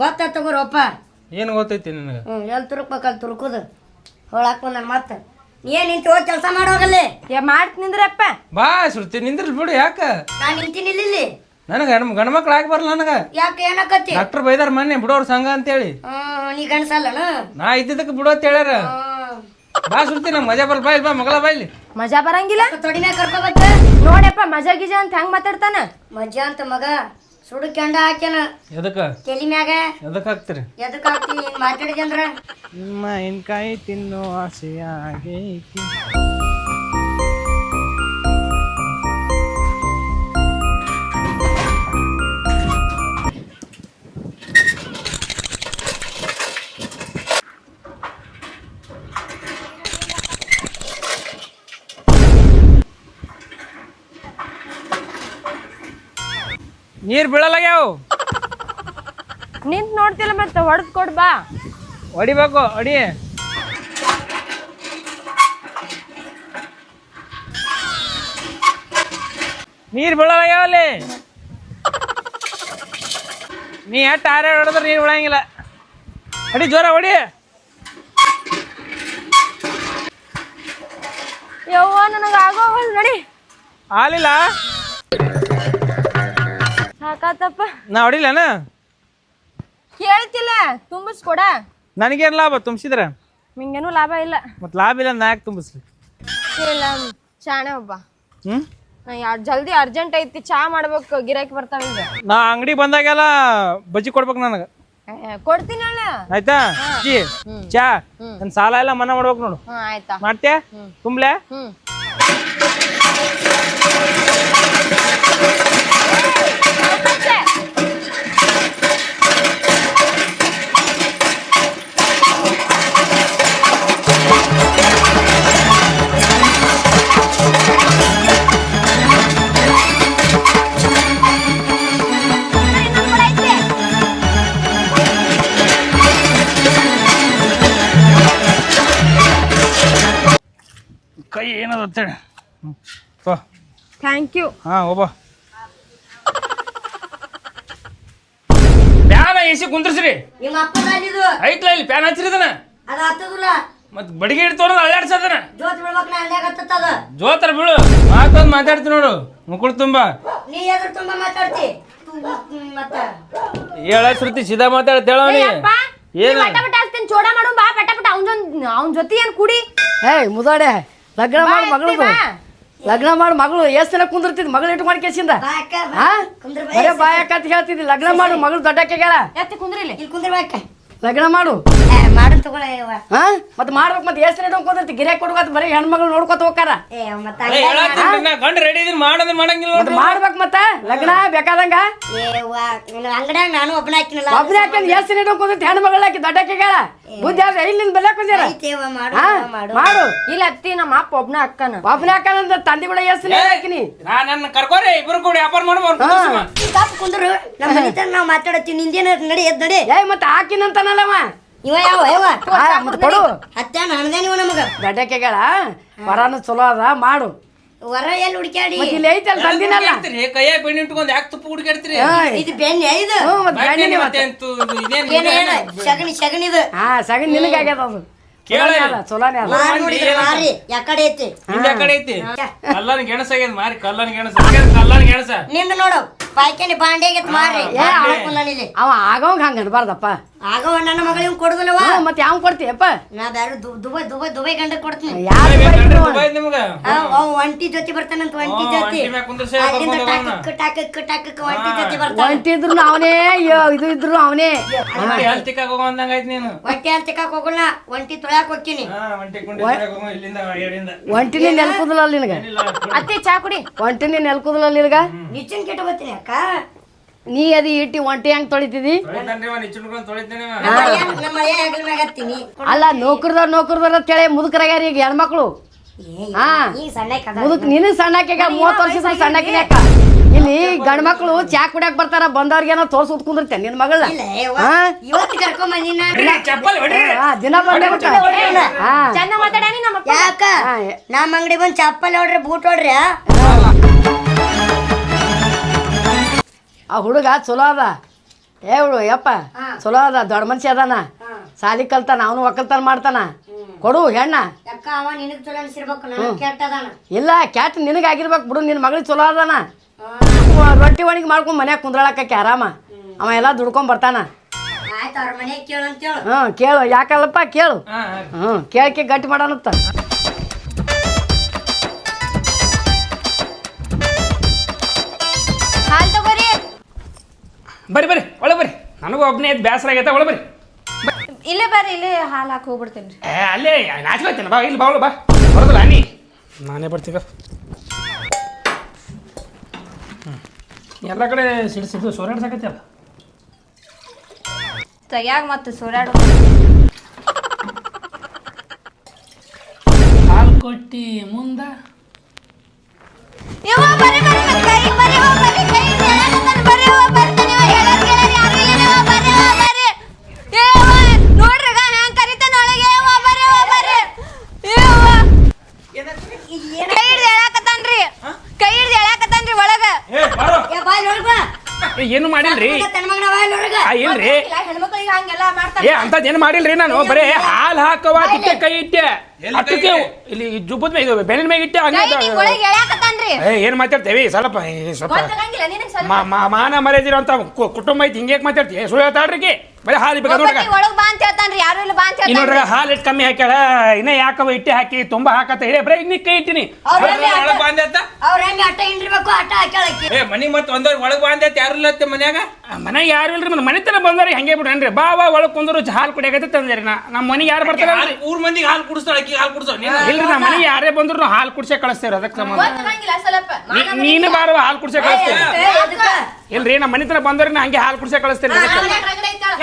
ಗೊತ್ತ ತಗೋರಪ್ಪ. ಏನು ಗೊತ್ತೈತಿ ನಿನಗೆ? ಹ್ಞೂ ಎಲ್ಲಿ ತುರುಕ್ಬೇಕಲ್ಲಿ ತುರುಕುದು. ಹೊಳಾಕ್ ಬಂದ ಮತ್ತೆ. ಏನ್ ನಿಂತು ಹೋಗಿ ಕೆಲಸ ಮಾಡೋಗಲ್ಲಿ ಏ ಮಾಡ್ತೀನಿಂದ್ರಪ್ಪ ಬಾ ಶ್ರುತಿ ನಿಂದ್ರಲ್ ಬಿಡು ಯಾಕ? ನಾನ್ ನಿಂತೀನಿ ಇಲ್ಲಿ ನನಗೆ ಹೆಣ್ಣು ಗಂಡು ಮಕ್ಳು ಆಗಿ ಬರಲ್ಲ ನನಗೆ. ಯಾಕೆ ಏನಕತ್ತಿ? ಡಾಕ್ಟರ್ ಬೈದಾರ ಮೊನ್ನೆ ಬಿಡೋರ್ ಸಂಘ ಅಂತೇಳಿ. ಹ್ಮ್ ನೀ ಗಣಸಲ್ಲನ ನಾ ಇದ್ದಿದ್ದಕ್ಕೆ ಬಿಡೋತ್ ಅಂತ ಹೇಳ್ಯಾರ ಬಾ ಸುರ್ತಿ ನಂಗೆ ಮಜಾ ಬರ್ ಬಾ ಇಲ್ಲಿ ಬಾ ಮಗಳ ಬಾ ಇಲ್ಲಿ. ಮಜಾ ಬರಂಗಿಲ್ಲ? ತೊಡಿ ಕರ್ಕೋಬೇಕು ಕರ್ಕೋಬೇಕ ನೋಡಪ್ಪ ಮಜಾ ಗಿಜಾ ಅಂತ ಹೆಂಗ್ ಮಾತಾಡ್ತಾನ? ಮಜಾ ಅಂತ ಮಗ. ಸುಡು ಕೆಂಡ ಹಾಕ್ಯಾನ. ಎದಕ್ಕೆ? ತಲಿ ಮ್ಯಾಗ ಎದಕ್ಕೆ ಹಾಕ್ತೀರಿ? ಎದಕ್ ಹಾಕ್ತಿ? ಹಿಂಗ್ ಮಾತಾಡಿದೆ ಅಂದ್ರ ಮಾವಿನಕಾಯಿ ತಿನ್ನೋ ಆಸೆ ಆಗೈತಿ. ನೋಡ್ತಿಲ್ಲ ಮತ್ತೆ ಹೊಡೆದು ಕೊಡ್ ಬಾ. ಹೊಡಿಬೇಕು ಹೊಡಿ. ನೀರ್ ಬೀಳಲಾಗ್ಯಾವಲ್ಲಿ? ನೀ ಎಷ್ಟು ಆರ ಹೊಡೆದ್ರೆ ನೀರು ಬಿಳಂಗಿಲ್ಲ. ಹೊಡಿ ಜೋರ ಹೊಡಿ. ಯವ್ವ ನನಗ ಆಗೋ ನಡಿ. ಆಲಿಲ್ಲ ಸಾಕಾತಪ್ಪ. ನಾ ಹೊಡಿಲೇನ? ಕೇಳ್ತಿಲ್ಲ ತುಂಬಿಸ್ಕೊಡ. ನನಗೇನು ಲಾಭ ತುಂಬಿಸಿದ್ರೆ? ನಿಂಗೇನು ಲಾಭ ಇಲ್ಲ. ಮತ್ತೆ ಲಾಭ ಇಲ್ಲ ನಾ ಯಾಕೆ ತುಂಬಿಸ್ಲಿ? ಇಲ್ಲ ಶಾಣೆ ಒಬ್ಬ. ಹ್ಞೂ ಜಲ್ದಿ ಅರ್ಜೆಂಟ್ ಐತಿ ಚಾ ಮಾಡ್ಬೇಕು ಗಿರಾಕಿ ಬರ್ತಾವ ಈಗ ನಾ ಅಂಗಡಿ ಬಂದಾಗೆಲ್ಲ ಬಜ್ಜಿ ಕೊಡ್ಬೇಕು ನನಗೆ. ಕೊಡ್ತೀನಿ ಅಣ್ಣ. ಆಯ್ತಾ? ಚಾ. ನನ್ನ ಸಾಲ ಎಲ್ಲ ಮನ್ನಾ ಮಾಡ್ಬೇಕು ನೋಡು. ಮಾಡ್ತೇ ಆಯ್ತಾ. ಮಾಡ್ತೀಯ? ತುಂಬ್ಲೆ? ಹ್ಮ್. ಥ್ಯಾಂಕ್ ಯು ಹಾ ಒಬ್ಬ ಪ್ಯಾನ ಎಸಿ ಕುಂದ್ರಸ್ರಿ. ನಿಮ್ಮ ಅಪ್ಪನ ಅಲ್ಲಿದು ಐತ್ಲ ಇಲ್ಲಿ ಪ್ಯಾನ್ ಹಚ್ಚಿರಿದನ ಅದು ಹತ್ತದಿಲ್ಲ. ಮತ್ ಬಡಿಗೆ ಇಡ್ತೋಣ ಅಳ್ಳಾಡ್ಸದನ ಜೋತ್ ಬಿಡ್ಬೇಕ ಜೋತರ ಬೀಳು. ಮಾತೊಂದು ಮಾತಾಡ್ತೀನಿ ನೋಡು. ಮುಕುಳ್ ತುಂಬ. ನೀ ಎದ್ರ ತುಂಬಾ ಮಾತಾಡ್ತಿ. ಮತ್ತ. ಹೇಳ ಶ್ರುತಿ ಸೀದಾ ಮಾತಾಡ್ತೇಳ ಏ ಅಪ್ಪ ಏನು? ಪಟ ಪಟ ಹಚ್ತೀನಿ ಚೋಡ ಮಾಡು ಬಾ ಪಟ ಪಟ ಅವ್ನ ಅವನ್ ಜೊತೆ ಏನ್ ಕುಡಿ? ಏಯ್ ಮುದಾಡೆ. ಲಗ್ನ ಮಾಡಿ. ಲಗ್ನ ಮಾಡಿ ಮಗಳು ಎಷ್ಟು ದಿನ ಕುಂದಿರ್ತಿದ್ ಮಗಳು ಇಟ್ಟು ಮಾಡಿ ಕೇಸಿಂದ. ಬರೇ ಬಾಯಕ್ಕ ಅಂತ ಹೇಳ್ತಿದ್ದಿ ಲಗ್ನ ಮಾಡು ಮಗಳು ದೊಡ್ಡಕ್ಕೆ ಎತ್ತಿ ಕುಂದ್ರಿಲಿ ಇಲ್ಲಿ ಕುಂದ್ರ ಬಾ ಅಕ್ಕ. ಲಗ್ನ ಮಾಡು. ಏ, ಮಾಡು ತಗೊಳ್ಳ ಹಾ ಮತ್ತೆ ಮಾಡ್ಬೇಕು ಮತ್ತೆ ಎಷ್ಟು ರೇಟ್ ಕುಂದಿರ್ತಿ ಗಿರಿಯಾಕ ಕೊಡ್ಕೋತ ಬರೀ ಹೆಣ್ಮಗಳು ನೋಡ್ಕೊತ ಹೋಗಾರ ಗಂಡ ರೆಡಿ ಇದೀನಿ ಮಾಡೋದು ಮಾಡಂಗಿಲ್ಲ ಮಾಡ್ಬೇಕು ಮತ್ತೆ ಲಗ್ನ ಬೇಕಾದಂಗ? ಅಂಗಡ್ಯಾಗ ನಾನು ಒಬ್ಬನ ಹಾಕಿನಲ್ಲ ಒಬ್ಬನೇ ಹಾಕಿನ ಎಷ್ಟು ರೇಟ್ ಕುಂದಿರ್ತಿ ಹೆಣ್ಮಗಳು ಹಾಕಿ ಬುದ್ಧಿ ಆದ್ರೆ ಇಲ್ಲಿ ಬೆಲೆ ಮಾಡು ಮಾಡು ಮಾಡು. ಇಲ್ಲ ಅತ್ತಿ ನಮ್ಮ ಅಪ್ಪ ಒಬ್ಬನ ಅಕ್ಕನ ಒಬ್ಬನೇ ಅಂತ ತಂದೆ ಕೂಡ ಎಷ್ಟು ಹಾಕಿನಿ ನನ್ನ ಕರ್ಕೋರಿ ಇಬ್ರು ಕೂಡಿ ವ್ಯಾಪಾರ ಮಾಡ್ಬೋದು ಕುಂದ್ರು ನಮ್ಮ ಮನೆ ನಾವು ಮಾತಾಡತ್ತೀವಿ ನಿಂದೇನ ನಡಿ ಎದ್ ನಡಿ. ಏಯ್ ಮತ್ತೆ ಹಾಕಿನಂತಾನಲ್ಲವ ಇವ ಯಾವ ಯಾವ? ಕೊಡು. ಹತ್ತ ನಮ್ದೇ ನೀವು ನಮಗ. ದೊಡ್ಡಕ್ಕೆ ವರನು ಚಲೋ ಅದ ಮಾಡು. ವರ ಎಲ್ಲಿ ಹುಡುಕ್ಯಾಡಿ? ಇಲ್ಲಿ ಐತಲ್ಲ ತಂದಿನಲ್ಲ ಕೈಯಾಗ ಬೆಣ್ಣೆ ಇಟ್ಕೊಂಡು ಯಾಕೆ ತುಪ್ಪ ಹುಡುಕಾಡ್ತೀರಿ ಇದು ಬೆಣ್ಣೆ ಇದು? ಹ್ಞೂ ಮತ್ತೆ ಸಗಣಿ ಸಗಣಿ ಇದು. ಹಾ ಸಗಣಿ ನಿನಗಾಗ್ಯದ ಅದು. ಕೇಳ. ಚಲೋನೇ ಅದ ಮಾರಿ ಮಾರಿ. ಯಾಕಡೆ ಐತಿ? ಹಿಂದೆ ಕಡೆ ಐತಿ? ಕಲ್ಲನ ಗೆಣಸ ಆಗ್ಯದ ಮಾರಿ ಕಲ್ಲನ್ ಗೆಣಸ. ಕಲ್ಲನ್ ಗೆಣಸ. ನಿಂದ ನೋಡು. ಪಾಯ್ಕಾನಿ ಬಾಂಡೆಗೆ ಆಗೈತ್ ಮಾರಿ ಏ, ನಾನಿಲ್ಲಿ ಅವ ಆಗೋಂಗ್ ಹಂಗ ಅನ್ಬಾರ್ದಪ್ಪ. ಆಗೋ ನನ್ನ ಮಗಳಿಗೆ ಕೊಡುದಿಲ್ಲವ ಹ್ಞೂ ಮತ್ತೆ ಯಾವ ಕೊಡ್ತೀಯಪ್ಪ ನಾ ಬೇರೆ ದು- ದುಬೈ ದುಬೈ ದುಬೈ ಗಂಡ ಕೊಡ್ತೀನಿ. ಯಾರು ದುಬೈ ನಿಮ್ಗ? ಆ, ಅವ್ ಒಂಟಿ ಜೊತೆ ಬರ್ತಾನಂತ ಒಂಟಿ ಹ್ಞೂ, ಜೊತೆ. ಒಂಟಿ ಮ್ಯಾಗ್ ಕುಂದ್ರಿಸಿ ಅಲ್ಲಿಂದ ಕರ್ಕೊಂಡ್ ಹೋಗೋಣ. ಟಾಕಕ್ ಟಾಕಕ್ ಟಾಕಕ್ ಒಂಟಿ ಜೊತೆ ಬರ್ತಾನ. ಒಂಟಿದ್ರು ಅವನೇ ಇದು ಇದ್ರು ಅವನೇ. ಹೆಲ್ತ್ ತಿಕ್ಕಾಗ ಹೋಗೋ ಅಂದಂಗ ಆಯ್ತು ನೀನು. ಒಂಟಿ ಅಲ್ಲಿ ತಿಕ್ಕಾಕ್ ಹೋಗಲ್ಲ ಒಂಟಿ ತೊಳ್ಯಾಕ್ ಹೋಗ್ತೀನಿ. ಹಾ ಒಂಟಿ ಕುಂಡಿ ಹೋಗೋ ಇಲ್ಲಿಂದ ಏಡಿಂದ ಒಂಟಿನಿ ನೆಲ್ಕುದಲ್ಲ ನಿನಗ ಅತ್ತಿ ಚಾ ಕುಡಿ. ಒಂಟಿನಿ ನೆಲ್ಕುದಿಲ್ಲ ನಿನಗ ನಿಚ್ಚನ್ ಕೆಟ್ಟ ಬರ್ತೀನಿ. ಅಕ್ಕ ನೀ ಅದಿ ಇಟ್ಟಿ ಒಂಟಿ ಹೆಂಗ್ ತೊಳಿತಿದಿ? ತೊಳಿತಾನೆ ಅಲ್ಲ ನೌಕರದವ್ರ ನೌಕರದವ್ರ ಅಂತೇಳಿ ಮುದುಕರಾಗ್ಯಾರ ಈಗ ಹೆಣ್ಮಕ್ಳು? ಹಾ. ಕದ ಮುದುಕ್ ನೀನು ಸಣ್ಣಕ್ಕಿಗ ಮೂವತ್ತು ವರ್ಷದ ಸಣ್ಣಕ್ಕಿನ್ಯಾಕ ಇಲ್ಲಿ ಗಂಡ್ ಮಕ್ಳು ಚಾ ಕುಡಿಯಾಕ ಬರ್ತಾರ ಬಂದವ್ರಿಗೇನೋ ತೋರ್ಸುದ್ ಕುಂದಿರ್ತೇನೆ ನಿನ್ ಮಗಳ ಇಲ್ಲ ಇವತ್ತು ಕರ್ಕೊಂಡ್ ಬಂದಿನ ಬಿಡ್ರಿ, ಚಪ್ಪಲ್ ಬಿಡ್ರಿ ಹಾ, ದಿನ ಬಂದೇ ನಮ್ಮ ಅಪ್ಪ. ಹಾ, ನಮ್ಮ ಅಂಗಡಿ ಬಂದ್ ಚಪ್ಪಲ್ ನೋಡ್ರಿ ಬೂಟ್ ನೋಡ್ರಿ ಆ ಹುಡುಗ ಚಲೋ ಅದ. ಏ ಹುಡು ಯಪ್ಪ ಚಲೋ ಅದ ದೊಡ್ಡ ಮನುಷ್ಯ ಅದಾನ. ಸಾಲಿ ಕಲ್ತಾನ ಅವನು ಒಕ್ಕಲ್ತನ ಮಾಡ್ತಾನ. ಕೊಡು ಹೆಣ್ಣ. ಅಕ್ಕ ಅವ ನಿನಗ್ ಚಲೋ ಅನ್ಸಿರ್ಬೇಕು ನನಗ್ ಕೆಟ್ಟದಾನ ಇಲ್ಲ ಕ್ಯಾಟ್ ನಿನಗೆ ಆಗಿರ್ಬೇಕು ಬಿಡು ನಿನ್ನ ಮಗಳಿಗೆ ಚಲೋ ಅದಾನ. ರೊಟ್ಟಿ ಒಣಗಿ ಮಾಡ್ಕೊಂಡು ಮನ್ಯಾಗ ಕುಂದ್ರಾಳಕ್ಕೆ ಆರಾಮ. ಅವ ಎಲ್ಲ ದುಡ್ಕೊಂಡ್ ಬರ್ತಾನ. ಆಯ್ತು ಅವ್ರ ಮನೆ ಕೇಳು ಹ್ಞೂ ಕೇಳು. ಯಾಕಲ್ಲಪ್ಪ ಕೇಳು. ಹಾ ಕೇಳಿ ಹ್ಞೂ ಕೇಳಕ್ಕೆ ಗಟ್ಟಿ ಮಾಡೋಣತ್ತ ಬರ್ರಿ ಬರ್ರಿ ಒಳಗೆ ಬರ್ರಿ. ನನಗೂ ಒಬ್ಬನೇ ಇದ್ದು ಬೇಸರ ಆಗೈತೆ ಒಳಗೆ ಬರ್ರಿ. ಇಲ್ಲೇ ಬರ್ರಿ ಇಲ್ಲೇ ಹಾಲು ಹಾಕಿ ಹೋಗ್ಬಿಡ್ತೀನಿ. ಏ ಅಲ್ಲೇ ನಾಚ್ಕೋತೀನಿ ಬಾ ಇಲ್ಲಿ ಬಾವಳು ಬಾ. ಬರೋದಿಲ್ಲ ನೀ ನಾನೇ ಬರ್ತೀಗ? ಎಲ್ಲ ಕಡೆ ಸಿಡಿಸಿದ್ದು ಸೋರಾಡ್ಸಕತ್ತಲ್ಲ ತಗ್ಯಾಗ ಮತ್ತೆ ಸೋರಾಡು. ಹಾಲು ಕೊಟ್ಟಿ ಮುಂದ. ಯವ್ವ, ಬರ್ರಿ, ಬರ್ರಿ, ಕೈ ಬರ್ರಿ, ಯವ್ವ, ಬರ್ರಿ, ಕೈ ಬರ್ರಿ, ಯವ್ವ, ಬರ್ತಾನೆ, ಏನು ಮಾಡಿಲ್ರಿ? ಆ, ಇಲ್ರಿ. ಇಲ್ಲ, ಹೆಣ್ಮಕ್ಳಿಗೆ ಹಂಗೆಲ್ಲ ಮಾಡ್ತಾರ ಏ ಅಂತದ್ ಏನು ಮಾಡಿಲ್ರಿ ನಾನು? ಬರೇ ಹಾಲು ಹಾಕವ ತಿಕ್ಕೆ ಕೈ ಇಟ್ಟೆ. ಅಟ್ಟಕ್ಕೆ ಇಲ್ಲಿ ಜುಬ್ಬದ ಮೇಲೆ ಇದು ಬೆನ್ನಿನ ಮೇಲೆ ಇಟ್ಟೆ ಹಂಗೆ ಕೈ ನಿಂಗ್ ಒಳಗೆ ಎಳ್ಯಾಕತ್ತಾನ್ರಿ. ಏ ಏನು ಮಾತಾಡ್ತೇವಿ? ಸ್ವಲ್ಪ ಏ, ಸ್ವಲ್ಪ. ಗೊತ್ತಾಗಂಗಿಲ್ಲ ನಿನಗ್ ಸ್ವಲ್ಪ. ಮಾ- ಮಾ- ಮಾನ ಮರ್ಯಾದಿರೋ ಅಂತ ಕು- ಕುಟುಂಬ ಐತಿ ಹಿಂಗೆ ಮಾತಾಡ್ತಿ? ಸುಳ್ಳು ಹೇಳ್ತಾಳ್ರಿ ಬರೀ ಹಾಲು ಬೇಕಾ ನೋಡ್ರಿ. ಒಳಗ್ ಬಾ ಅಂತ ಹೇಳ್ತಾನ್ರಿ ಯಾರು ಇಲ್ಲ ಬಾ ಅಂತ ಇನ್ನು ನೋಡ್ರಿ ಹೇಳ್ತಾನ್ರಿ. ಹಾಲು ಇಟ್ಟು ಕಮ್ಮಿ ಹಾಕ್ಯಾಳ ಇನ್ನ ಯಾಕವ ಇಟ್ಟೆ ಹಾಕಿ ತುಂಬಾ ಹಾಕತ್ತ ಹೇಳಿ ಬರೀ ಇನ್ನಿ ಕೈ ಇಟ್ಟಿನಿ. ಒಳಗ್ ಬಾಂದ್ಯಾತ ಅವ್ರ ಹೆಂಗ ಅಟ್ಟ ಹಿಂಡಿರ್ಬೇಕು ಅಟ್ಟ ಹಾಕ್ಯಾಳಕ್ಕಿ. ಏ ಮನಿ ಮತ್ ಒಂದವ್ರ ಒಳಗ್ ಬಾಂದ್ಯಾತ ಯಾರು ಇಲ್ಲತ್ತೆ ಮನ್ಯಾಗ? ಮನೆ ಯಾರು ಇಲ್ರಿ ಮತ್ತೆ ಮನೆ ತರ ಬಂದವ್ರಿ ಹಂಗೆ ಬಿಡ್ರಿ ಬಾ ಬಾ ಒಳಗ್ ಕುಂದ್ರು ಹಾಲು ಕುಡಿಯಾಕತ್ತೆ ತಂದ್ರಿ ನಾ. ನಮ್ಮ ಮನೆಗೆ ಯಾರು ಬರ್ತಾರ ಹಾಲ್- ಊರ್ ಮಂದಿಗೆ ಹಾಲು ಕುಡಿಸ್ತಾಳ ಅಕ್ಕಿ ಹಾಲು ಕುಡಿಸ್ತಾಳ ನೀನು ಇಲ್ರಿ ನಮ್ಮ ಮನೆಗೆ ಯಾರೇ ಬಂದ್ರು ನಾವು ಹಾಲು ಕುಡ್ಸೇ ಕಳಿಸ್ತೇವ್ರಿ ಅದಕ್ಕೆ ಸಂಬಂಧ ಗೊತ್ತಾಗಂಗಿಲ್ಲ ಸ್ವಲ್ಪ ನೀ- ನೀನು ಬಾರವ ಹಾಲು ಕುಡ್ಸೇ ಕಳಿಸ್ತೇವೆ ಏ? ಇಲ್ರಿ ನಮ್ಮ ಮನೆ ತರ ಬಂದವ್ರಿ ನಾ ಹಂಗೆ ಹಾಲು ಕುಡ್ಸೇ ಕಳಿಸ್ತೇನೆ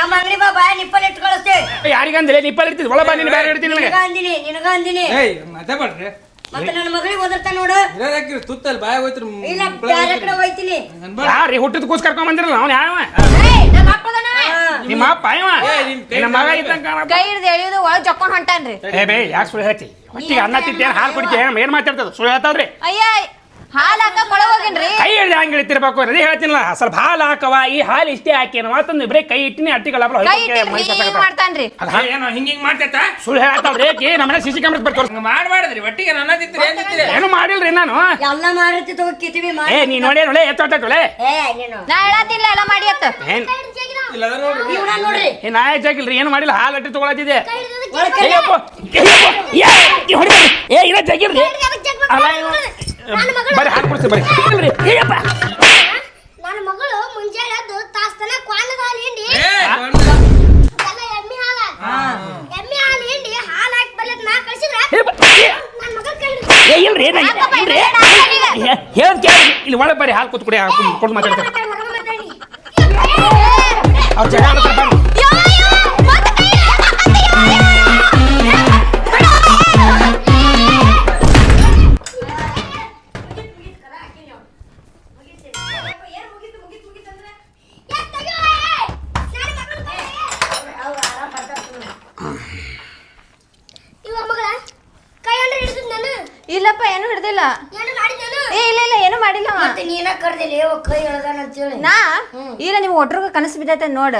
ನಮ್ಮ ಅಂಗಡಿ ಬಾ ಬಾಯ್ ನಿಪ್ಪಲ್ ಇಟ್ಟು ಕಳಿಸ್ತೇವೆ ಯಾರಿಗಂದ್ರೆ ನಿಪ್ಪಲ್ ಇರ್ತಿದ್ ಒಳ ಬಾ ನೀನು ಬೇರೆ ಇಡ್ತೀನಿ ನಿನಗೆ. ನಿನಗ ಅಂದಿನಿ ನಿನಗ ಅಂದಿನಿ ಏಯ್ ಮತ್ತೆ ಮಾಡ್ರಿ ಮತ್ತೆ ನನ್ನ ಮಗಳಿಗೆ ಓದಿರ್ತಾನ ನೋಡು. ಇರೋದಾಕಿರಿ ತುತ್ತಲ್ಲಿ ಬಾಯ ಹೋಯ್ತ್ರಿ? ಇಲ್ಲ ಬ್ಯಾರೆ ಕಡೆ ಹೋಯ್ತೀನಿ. ಯಾರಿ ಹುಟ್ಟಿದ ಕೂಸ್ ಕರ್ಕೊಂಡ್ ಬಂದಿರಲ್ಲ? ಅವ್ನು ಯಾವ ನಮ್ಮ ಅಪ್ಪದನ. ನಿಮ್ಮ ಅಪ್ಪ ಇವ ನಿನ್ನ ಮಗ ಇದ್ದಂಗ ಕಾಣಪ್ಪ. ಕೈ ಹಿಡ್ದು ಎಳಿಯೋದು ಒಳಗ್ ಜಕ್ಕೊಂಡ್ ಹೊಂಟಾನ್ರಿ. ಏ ಬೇ ಯಾಕೆ ಸುಳ್ಳು ಹೇಳ್ತಿ? ಅನ್ನ ತಿಂತೇನು ಹಾಲು ಕುಡಿತೇನೆ ಏನ್ ಮಾತಾಡ್ತದ ಸುಳ್ಳು ಹೇಳ್ತಾಳ್ರಿ. ಅಯ್ಯ ಹಾಲ್ ಒಳಗ್ ಹೋಗಿನ್ರಿ ಕೈ ಹಿಡಿದು ಹಂಗೆ ಇಳಿತಿರ್ಬೇಕು. ಅದೇ ಹೇಳ್ತೀನಲ್ಲ ಸ್ವಲ್ಪ ಹಾಲು ಹಾಕವ ಈ ಹಾಲು ಇಷ್ಟೇ ಹಾಕೇನು. ಮಾತಂದು ಬರೀ ಕೈ ಇಟ್ಟಿನಿ ಅಟ್ಟಿಗಳ ಕೈ ಇಟ್ಟು ಹಿಂಗ್ ಮಾಡ್ತಾನ್ರಿ. ಏನೋ ಹಿಂಗ ಹಿಂಗ್ ಮಾಡ್ತೈತ? ಸುಳ್ಳು ಹೇಳ್ತಾಳ್ರಿ ಏಕೆ ನಮ್ಮನೆ ಸಿಸಿ ಕ್ಯಾಮ್ರಾ ಬರ್ತಾರೆ ಹಂಗ ಮಾಡ್ಬಾರ್ದ್ರಿ ಒಟ್ಟಿಗೆ ನನ್ನ ತಿಂತೀರಿ ಏನ್ ತಿಂತೀರಿ ಏನು ಮಾಡಿಲ್ರಿ ನಾನು? ಎಲ್ಲ ಮಾಡಿರ್ತಿ ತಗೋ ಕಿತಿವಿ ಏ ಮಾಡಿ ನೀ ನೋಡಿ ನೋಳೆ ಎತ್ತೊಟ್ಟೆ ಏ ನೀನು ನಾ ಹೇಳತ್ತಿಲ್ಲ ಎಲ್ಲ ಮಾಡಿ ಅತ್ತ ಏನ್? ಇಲ್ಲ ನೋಡ್ರಿ. ಇವ್ನ ನೋಡ್ರಿ. ಏ ನಾ ಜಾಗಿಲ್ರಿ ಏನು ಮಾಡಿಲ್ಲ? ಹಾಲು ಅಟ್ಟಿ ತಗೊಳತಿದ್ದೆ ಏ ಈ ಏ ಇಲ್ಲ ಜಾಗಿಲ್ರಿ ಅಲ್ಲ ಬರ್ರಿ ಹಾಲು ಕುಡಿಸಿ ಇಲ್ರಿ ಅಯ್ಯಪ್ಪ ನನ್ನ ಮಗಳು ಮುಂಜಾನೆ ಎದ್ದು ತಾಸ್ತನ ಕ್ವಾನದ ಹಾಲು ಹಿಂಡಿ ಎಲ್ಲ ಎಮ್ಮಿ ಹಾಲ. ಎಮ್ಮಿ ಹಾಲು ಹಿಂಡಿ ಹಾಲು ಹಾಕಿ ನಾ ಕಳ್ಸಿದ್ರೆ? ನನ್ನ ಮಗಳ ಕೈ ಏ ಇಲ್ರಿ ನಾ ಇಲ್ರಿ. ಹೇಳದ್ ಕೇಳಿ. ಇಲ್ಲಿ ಒಳಗೆ ಬರ್ರಿ ಹಾಲು ಕೂತ್ ಕುಡಿ ಕೊಡು ಮಾತಾಡ್ತಾರೆ ಅವ್ರು ಜಗಳ ಆಡ್ತಾರೆ ಇಲ್ಲ ನಿಮ್ಗೆ ಒಟ್ರಿಗೆ ಕನಸು ಬಿದ್ದೈತೆ ನೋಡ.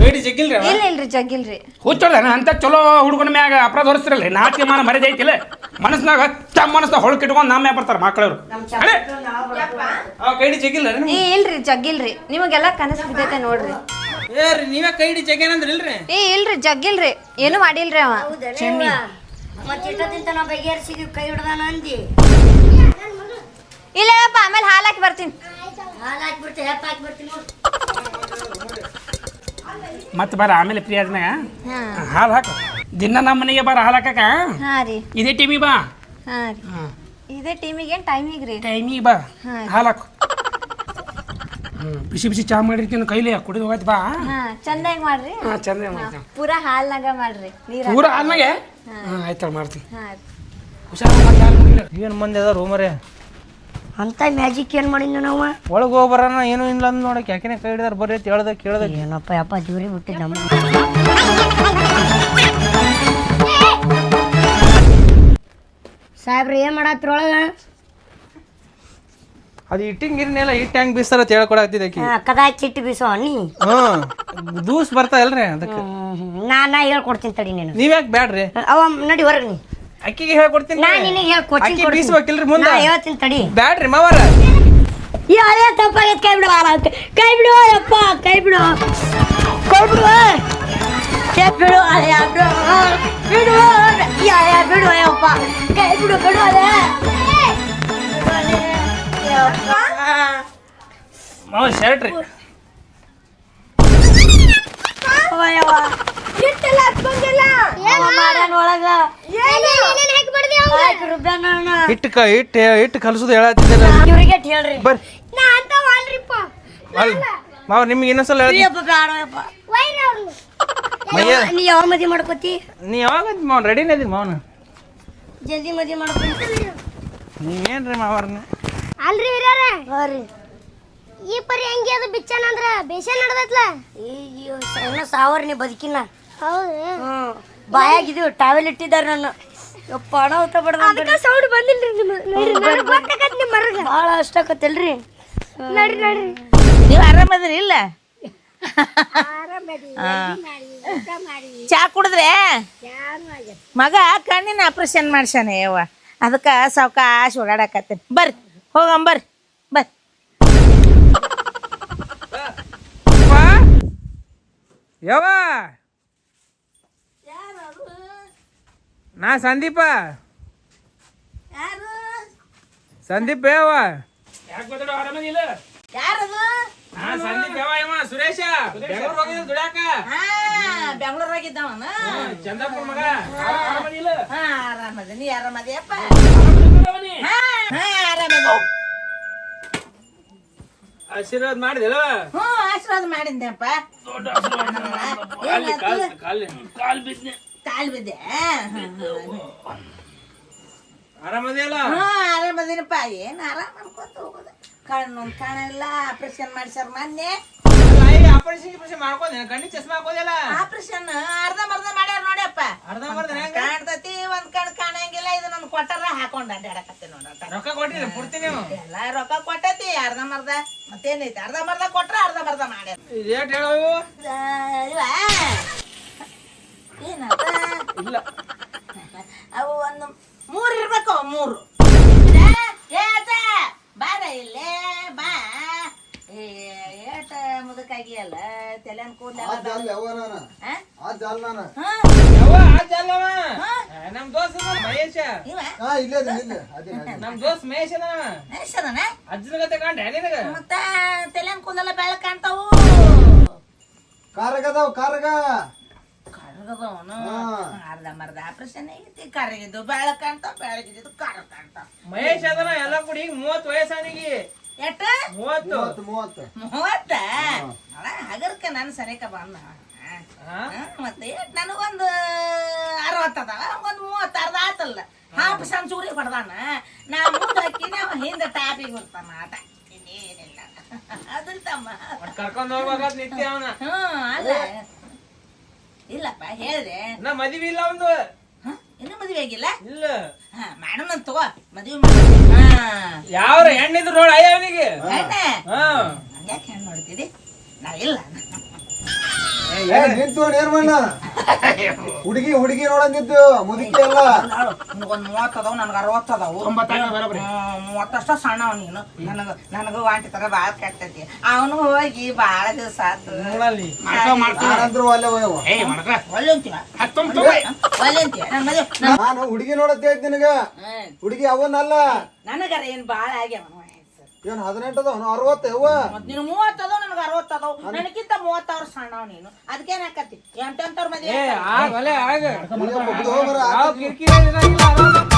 ಬೇಡಿ ಜಗ್ಗಿಲ್ರಿ ಅವ? ಇಲ್ಲ ಇಲ್ರಿ ಜಗ್ಗಿಲ್ರಿ. ಹುಚ್ಚೋಲ್ಲ ಅಂತ ಚಲೋ ಹುಡುಗನ ಮ್ಯಾಗ ಅಪರಾಧ ಹೊರಿಸ್ತಿರಲ್ರಿ. ನಾಚಿಕೆ ಮಾನ ಮರ್ಯಾದೆ ಐತಿಲ್ಲ ಮನಸ್ನಾಗ ತಮ್ಮ ಮನಸ್ನಾಗ ಹೊಳಕಿಟ್ಕೊಂಡು ನಮ್ಮ ಮ್ಯಾಗ ಬರ್ತಾರೆ ಮಕ್ಕಳವ್ರು ಅಳೆ ಅವ ಕೈ ಹಿಡಿ ಜಗ್ಗಿಲ್ಲ ರೀ ಏ ಇಲ್ರಿ ಜಗ್ಗಿಲ್ರಿ. ನಿಮಗೆಲ್ಲ ಕನಸು ಬಿದ್ದೈತೆ ನೋಡ್ರಿ. ಏ ರೀ ನೀವೇ ಕೈ ಹಿಡಿ ಜಗ್ಗೇನಂದ್ರಿ ಇಲ್ರಿ? ಏ ಇಲ್ರಿ ಜಗ್ಗಿಲ್ರಿ. ಏನು ಮಾಡಿಲ್ರಿ ಅವ. ಮತ್ತೆ ಇಷ್ಟದಿಂದ ನಾವು ಬಗೆಹರಿಸಿದ್ವಿ ಕೈ ಹಿಡ್ದಾನ ಅಂದಿ. ಇಲ್ಲ ಅಪ್ಪ ಆಮೇಲೆ ಹಾಲಾಕಿ ಹಾಕಿ ಬರ್ತೀನಿ. ಹಾಲು ಹಾಕ್ಬಿಡ್ತಿ ಹೆಪ್ಪ ಹಾಕ್ಬಿಡ್ತೀನಿ ನೋಡು. ಮತ್ತೆ ಬರ ಆಮೇಲೆ ಫ್ರೀ ಆದ್ಮ್ಯಾಗ? ಹಾ. ಹಾಲು ಹಾಕು. ದಿನ ನಮ್ಮ ಮನೆಗೆ ಬರ ಹಾಲು ಹಾಕಕ ಹಾ ರೀ. ಇದೇ ಟೀಮಿ ಬಾ. ಹಾ ರೀ. ಇದೇ ಟೀಮಿಗೆ ಏನು ಟೈಮಿಗೆ ರೀ? ಟೈಮಿಗೆ ಬಾ. ಹಾ. ಹಾಲು ಹಾಕು. ಹ್ಞೂ ಬಿಸಿ ಬಿಸಿ ಚಾ ಮಾಡಿರ್ತೀನಿ ಕೈಲಿ ಕುಡಿದು ಹೋಗತ್ ಬಾ. ಹಾ ಚಂದಾಗಿ ಮಾಡ್ರಿ. ಹಾಂ ಚಂದ ಮಾಡ್ತೀನಿ. ಪೂರಾ ಹಾಲ್ನಾಗ ಮಾಡ್ರಿ. ನೀರ ಪೂರ ಆದ್ಮೇಲೆ ಹಾಂ. ಆಯ್ತು ಮಾಡ್ತೀನಿ. ಹಾ ರೀ. ಹುಷಾರು ಏನ್ ಮಂದಿ ಅದ ರೂಮರೇ ಅಂತ ಮ್ಯಾಜಿಕ್ ಏನ್ ಮಾಡಿದ್ನು ನಾವು? ಒಳಗೆ ಹೋಗಿ ಬರೋಣ ಏನೂ ಇಲ್ಲ ಅಂದ್ ನೋಡಕ್ಕೆ ಯಾಕೆನೆ ಕೈ ಹಿಡಿದಾರ ಬರ್ರಿ ಅಂತ ಹೇಳ್ದೆ ಕೇಳ್ದೆ. ಏನಪ್ಪ ಯಪ್ಪ ಜೂರಿ ಬಿಟ್ಟಿದ್ ನಮ್ಮ ಸಾಹೇಬ್ರಿ ಏನ್ ಮಾಡತ್ರೊಳಗ ಅದು ಇಟ್ಟಿಂಗ್ ಇರ್ನೆಲ್ಲ ಇಟ್ಟು ಹೆಂಗ್ ಬೀಸ್ತಾರ ಅಂತ ಹೇಳ್ಕೊಡಾಕ್ತಿದ್ದೆ ಆಕಿ. ಕದಾ ಚಿಟ್ಟು ಬೀಸೋ ನೀ? ಹ್ಞೂ ದೂಸ್ ಬರ್ತಾ ಇಲ್ರಿ ಅದಕ್ಕೆ ನಾ ನಾ ಹೇಳ್ಕೊಡ್ತೀನಿ ತಡಿ ನೀನು. ನೀವ್ಯಾಕೆ ಬೇಡ್ರಿ ಬ್ಯಾಡ್ರಿ ಅವ ನಡಿ ಹೊರಗೆ ನೀ. ಅಕ್ಕಿಗೆ ಹೇಳ್ಕೊಡ್ತೀನಿ ನಾ ನಿನಗೆ ಹೇಳ್ಕೊಡ್ತೀನಿ ಅಕ್ಕಿ ಬೀಸ್ಬೇಕಿಲ್ರಿ ಮುಂದೆ. ನಾ ಹೇಳ್ತೀನಿ ತಡಿ. ಬ್ಯಾಡ್ರಿ ಮಾವಾರ. ಯಾರೇ ತಪ್ಪಾಗೈತೆ. ಕೈ ಬಿಡು ಕೈ ಬಿಡು ಯಪ್ಪ. ಕೈ ಬಿಡು. ಕೈ ಬಿಡು ಕೈ ಬಿಡು ಅಯ್ಯ ಬಿಡು ಬಿಡು ಯಾ ಯಾ ಬಿಡು ಯಪ್ಪ. ಕೈ ಬಿಡು ಬಿಡು ಅದೇ. ಮಾವ ಶರ್ಟ್ ರೀ. ಆಯ್ತು ರುಬ್ಯಾನ ಹಿಟ್ಟು ಕ ಹಿಟ್ಟು ಹಿಟ್ಟು ಕಲಿಸೋದು ಹೇಳತ್ತಿದ್ದೆ ಇವ್ರಿಗೆ ಹೇಳ್ರಿ. ಬರ್ರಿ. ನಾ ಅಂತ ಅಲ್ರಿಪ್ಪ. ಅಲ್ ಮಾವ ನಿಮ್ಗೆ ಇನ್ನೊಂದ್ಸಲ ಹೇಳ್ತೀನಿ ಮಯ್ಯ. ನೀ ಯಾವ ಮದಿ ಮಾಡ್ಕೋತಿ? ನೀ ಯಾವಾಗ ಮಾವ ರೆಡಿನೇ ಇದೀನಿ ಮಾವನ? ಜಲ್ದಿ ಮದಿ ಮಾಡ್ಕೋತಿ. ನೀವೇನ್ರಿ ಮಾವರ್ನ? ಅಲ್ರಿ ಹಿರಿಯರೇ. ಹಾರಿ ಈ ಪರಿ ಹೆಂಗೆ ಅದು ಬಿಚ್ಚನ ಅಂದ್ರ ಬೇಷ ನಡ್ದೈತ್ಲ? ಅಯ್ಯೋ ಇನ್ನ ಸಾವರ್ ನೀ ಬದುಕಿನ. ಬಾಯಾಗಿದ್ದು ಟಾವೆಲ್ ಇಟ್ಟಿದ್ದಾರೆ ನನ್ನ. ಯಪ್ಪ ಹಣ ಊಟ ಅದಕ್ಕ ಸೌಂಡ್ ಬಂದಿಲ್ರಿ ನಿಮ್ಮ ನೋಡ್ರಿ ನನಗ್ ಗೊತ್ತಾಗತ್ ನಿಮ್ಮ ಮರ್ಗ ಭಾಳ ಅಷ್ಟಾಕತ್ತಲ್ರಿ ನಡ್ರಿ ನಡ್ರಿ. ನೀವು ಆರಾಮದ್ರಿ ಇಲ್ಲ? ಚಾ ಕುಡಿದ್ರೆ? ಮಗ ಕಣ್ಣಿನ ಆಪರೇಷನ್ ಮಾಡ್ಸಾನೆ ಯವ್ವ. ಅದಕ್ಕೆ ಸಾವಕಾಶ ಓಡಾಡಕತ್ತೆ ಬರ್ರಿ ಹೋಗಂಬರ್ರಿ ಬರ್ರಿ ಯಾವ ನಾ ಸಂದೀಪ. ಸಂದೀಪ್ ಯಾವ ಸುರೇಶ. ಬೆಂಗಳೂರು ದುಡ್ಯಾಕ. ಬೆಂಗಳೂರಾಗಿದ್ದವನ ಮಗ. ಆರಾಮದಿಲ್ಲ ಹಾ ಆರಾಮದ ನೀ ಆರಾಮದಿಯಪ್ಪ ಆಶೀರ್ವಾದ ಮಾಡಿದಿಲ್ಲ? ಹ್ಞೂ ಆಶೀರ್ವಾದ ಮಾಡಿದ್ದೆಪ್ಪ ಕಾಲ್ ಬಿದ್ನೆ ಕಾಲ್ ಬಿದ್ದೆ ಆರಾಮದಿಯಲ್ಲ? ಹಾ ಆರಾಮದಿನಪ್ಪ. ಏನು ಆರಾಮ ಅನ್ಕೊಂತ ಹೋಗೋದು. ಕಣ್ಣು ಕಾಣಲ್ಲ ಆಪರೇಷನ್ ಮಾಡ್ಸ್ಯಾರ ಮೊನ್ನೆ. ಆಪರೇಷನ್ ಗಿಪರೇಷನ್ ಮಾಡ್ಕೊಂಡೆ ಕಣ್ಣಿ ಚಸ್ಮಾ ಹಾಕೋದಿಲ್ಲ ಆಪರೇಷನ್ ಅರ್ಧ ಮರ್ಧ ಮಾಡ್ಯಾರ ನೋಡ್ಯಪ್ಪ. ಅರ್ಧ ಮರ್ಧ? ಕಾಣ್ತತಿ ಒಂದ್ ಕಣ್ ಕಾಣಂಗಿಲ್ಲ. ಇದು ನನ್ ಕೊಟ್ಟಾರ ಹಾಕೊಂಡ ಅಡ್ಡಾಡಕತ್ತೆ ನೋಡ ರೊಕ್ಕ ಕೊಟ್ಟಿರಿ ಪೂರ್ತಿ ನೀವು? ಎಲ್ಲ ರೊಕ್ಕ ಕೊಟ್ಟತಿ ಅರ್ಧ ಮರ್ಧ. ಮತ್ತೇನೈತಿ? ಅರ್ಧ ಮರ್ಧ ಕೊಟ್ರ ಅರ್ಧ ಮರ್ಧ ಮಾಡ್ಯಾರ. ರೇಟ್ ಹೇಳವು? ಏನಂತ? ಇಲ್ಲ. ಅವು ಒಂದು ಮೂರು ಇರ್ಬೇಕು ಅವು ಮೂರು ಬಾರ ಇಲ್ಲೇ ಬಾ. ಏ ಏಟ ಮುದಕಾಯಿ ಆಗಿಯಲ್ಲ ತಲೆನ್ ಕೂದಲ ನಮ್ ದೋಸ್ತ ಮಹೇಶ. ನಮ್ ದೋಸ್ತ ಮಹೇಶ್ ಎಷ್ಟದನ ಅಜ್ಜನ ಗತೆ ಕಂಡೆ ನಿನಗ? ಮತ್ತ ತಲೆನ್ ಕೂದಲ ಬೆಳಕ್ ಕಾಣ್ತಾವು. ಅದಾವ ಕಾರಗ. ಅರ್ಧ ಮರ್ಧ ಆಪರೇಷನ್ ಐತಿ ಕರಗಿದ್ದು ಬೆಳಕ್ ಕಾಣ್ತಾವ ಬೆಳಗಿದ್ದು ಕರ ಕಾಣ್ತಾವ ಮಹೇಶ್ ಅದನ ಎಲ್ಲ ಕುಡಿ ಈಗ ಮೂವತ್ ವಯಸ್ಸಾನಿಗೆ. ಎಟ್ಟ? ಮೂವತ್ತು. ಮೂವತ್ತು ಮೂವತ್ತ. ಹಗರ್ಕ ನಾನು ಸರಿಕ ಬಂದ ಹಾ? ಮತ್ತೆ ನನಗೊಂದು ಅರವತ್ತದ ಒಂದು ಮೂವತ್ತು ಅರ್ಧ ಆತಲ್ಲ. ಹಾಫ್ ಸಣ್ಣ ಚೂರಿ ಹೊಡೆದಾನ ನಾ ಮುಂದೆ ಹಾಕಿ ನಾವು ಹಿಂದೆ ಟಾಪಿಗೆ ಬರ್ತಾನ ಆಟ ಇನ್ನೇನಿಲ್ಲ ಅದ್ರ ತಮ್ಮ ಕರ್ಕೊಂಡ್ ಹೋಗ್ಬೇಕಾದ್ ನಿತ್ಯ ಅವನ. ಹ್ಮ್ ಅಲ್ಲ. ಇಲ್ಲಪ್ಪ ಹೇಳ್ದೆ. ನಾ ಮದ್ವಿ ಇಲ್ಲ ಒಂದು. ಹ? ಇನ್ನೂ ಮದುವೆ ಆಗಿಲ್ಲ? ಇಲ್ಲ. ಹಾ ಮಾಡೋಣ ತಗೋ ಮದುವೆ ಮಾಡಿ. ಹಾ. ಯಾವ್ರ ಹೆಣ್ಣಿದ್ರು ನೋಡ ಅಯ್ಯ ಅವನಿಗೆ. ಹೆಣ್ಣೆ? ಹಾ. ಹಂಗ್ಯಾಕೆ ಹೆಣ್ಣು ನೋಡ್ತೀರಿ? ನಾ ಇಲ್ಲ ನಿಂತು ಏನ್ ಮಾಡ ಹುಡುಗಿ ಹುಡುಗಿ ನೋಡಂದಿದ್ದು ಮುದುಕಿ ಅಲ್ಲ. ಒಂದ್ ಮೂವತ್ತು ಅದಾವ ನನಗೆ ಅರವತ್ತು ಅದಾವು ಮೂವತ್ತಷ್ಟ ಸಣ್ಣ ಸಣ್ಣವ ನೀನು. ನನಗ ನನಗ ವಾಂಟಿ ತರ ಬಾಳ ಕೆಟ್ಟತಿ. ಅವನು ಹೋಗಿ ಬಾಳ ದಿವಸ ಆತು. ನನ್- ಹುಡುಗಿ ನೋಡತ್ತೆ ನಿನಗ. ಹುಡುಗಿ ಅವನಲ್ಲ. ನನಗರ ಏನ್ ಬಾಳ ಆಗ್ಯಾವ? ಏನ್ ಹದಿನೆಂಟು ಅದಾವ ಅರವತ್ತು? ಯವ್ವ ಮತ್ ನೀನು ಮೂವತ್ತು ಅದಾವ ನನಗೆ ಅರವತ್ತು ಅದಾವ. ನನಗಿಂತ ಮೂವತ್ತವ್ರ ಸಣ್ಣವ ನೀನು. ಅದಕ್ಕೆ ಹಾಕತಿ ಎಂಟೆಂಟವ್ರ ಮದ್ವೆ ಏ ಆಗ ಒಲೆ ಆಗ. ಮುಗ್ದು ಹೋಗ್ಬರ ಯಾವ ಕಿರಿಕಿರಿ ಇರಂಗಿಲ್ಲ ಆರಾಮ